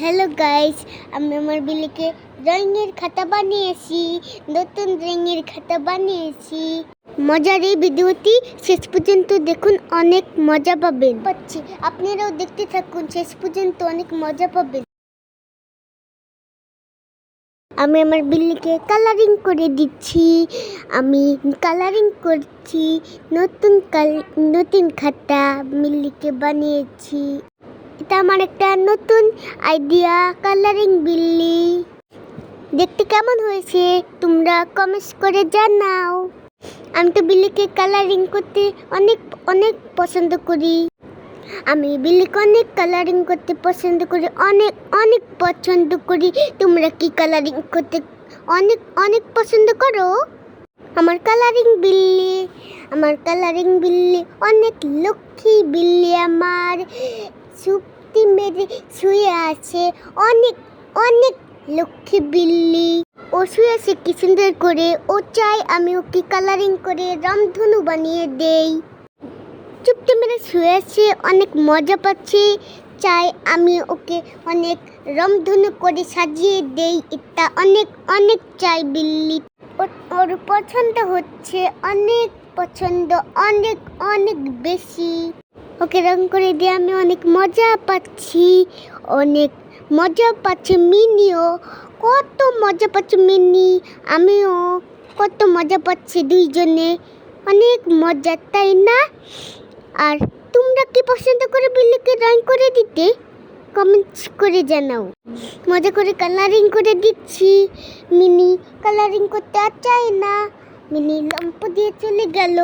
Hello guys আমি আমার বিলিকে ড্রয়িংয়ের খাতা বানিয়েছি, নতুন ড্রয়িংয়ের খাতা বানিয়েছি। মজার এই ভিডিওটি শেষ পর্যন্ত দেখুন, অনেক মজা পাবেন। পাচ্ছি। আপনারাও দেখতে থাকুন, শেষ পর্যন্ত অনেক মজা পাবেন। আমি আমার বিল্লিকে কালারিং করে দিচ্ছি। আমি কালারিং করছি, নতুন কাল নতুন খাতা বিল্লিকে বানিয়েছি। এটা আমার একটা নতুন আইডিয়া কালারিং বিল্লি দেখতে কেমন হয়েছে? তোমরা কমেন্টস করে জানাও। আমি তো বিল্লিকে কালারিং করতে অনেক অনেক পছন্দ করি। আমি বিল্লিকে অনেক কালারিং করতে পছন্দ করি, অনেক অনেক পছন্দ করি। তোমরা কি কালারিং করতে অনেক অনেক পছন্দ করো? আমার কালারিং বিল্লি আমার কালারিং বিল্লি অনেক লক্ষ্মী বিল্লি আমার। সুপ্তি মেরে শুয়ে আছে। অনেক অনেক লক্ষ্মী বিল্লি। ও শুয়ে আছে কি সুন্দর করে। ও চাই আমি ওকে কালারিং করে রামধনু বানিয়ে দেই। চুপটি মেরে শুয়ে আছে, অনেক মজা পাচ্ছে। চাই আমি ওকে অনেক রমধনু করে সাজিয়ে দেই। এটা অনেক অনেক চাই বিল্লি। ওর পছন্দ হচ্ছে অনেক পছন্দ, অনেক অনেক বেশি। ওকে রং করে দিয়ে আমি অনেক মজা পাচ্ছি, অনেক মজা পাচ্ছে মিনিও, কত মজা পাচ্ছে মিনি, আমিও কত মজা পাচ্ছি দুইজনে, অনেক মজা, তাই না? আর তোমরা কি পছন্দ করে বিল্লিকে রং করে দিতে? কমেন্টস করে জানাও। মজা করে কালারিং করে দিচ্ছি। মিনি কালারিং করতে আর চায় না। মিনি লম্প দিয়ে চলে গেল।